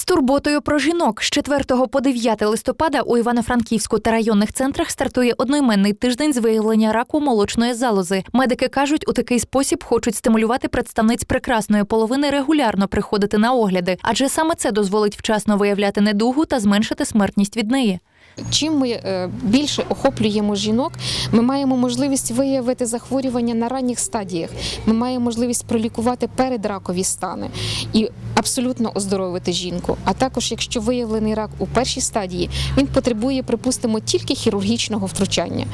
З турботою про жінок з 4 по 9 листопада у Івано-Франківську та районних центрах стартує одноіменний тиждень з виявлення раку молочної залози. Медики кажуть, у такий спосіб хочуть стимулювати представниць прекрасної половини регулярно приходити на огляди, адже саме це дозволить вчасно виявляти недугу та зменшити смертність від неї. Чим ми е, більше охоплюємо жінок, ми маємо можливість виявити захворювання на ранніх стадіях. Ми маємо можливість пролікувати передракові стани і абсолютно оздоровити жінку. А також, якщо виявлений рак у першій стадії, він потребує, припустимо, тільки хірургічного втручання.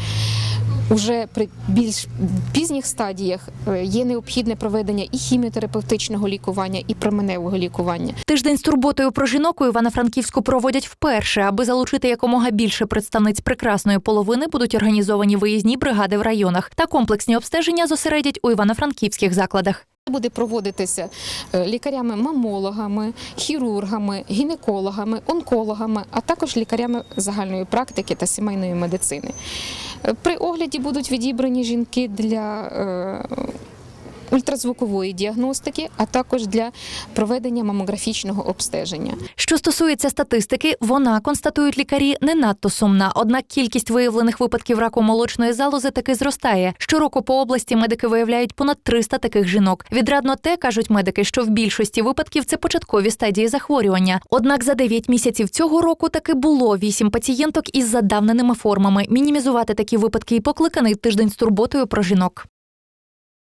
Уже при більш пізніх стадіях е, є необхідне проведення і хіміотерапевтичного лікування, і променевого лікування. Тиждень з турботою про жінок у Івано-Франківську проводять вперше, аби залучити якомога більше представниць прекрасної половини, будуть організовані виїзні бригади в районах та комплексні обстеження зосередять у івано-франківських закладах. буде проводитися е, лікарями-мамологами, хірургами, гінекологами, онкологами, а також лікарями загальної практики та сімейної медицини. При огляді будуть відібрані жінки для е, ультразвукової діагностики, а також для проведення мамографічного обстеження. Що стосується статистики, вона констатують лікарі не надто сумна. Однак кількість виявлених випадків раку молочної залози таки зростає. Щороку по області медики виявляють понад 300 таких жінок. Відрадно те кажуть медики, що в більшості випадків це початкові стадії захворювання. Однак за 9 місяців цього року таки було 8 пацієнток із задавненими формами. Мінімізувати такі випадки і покликаний тиждень з турботою про жінок.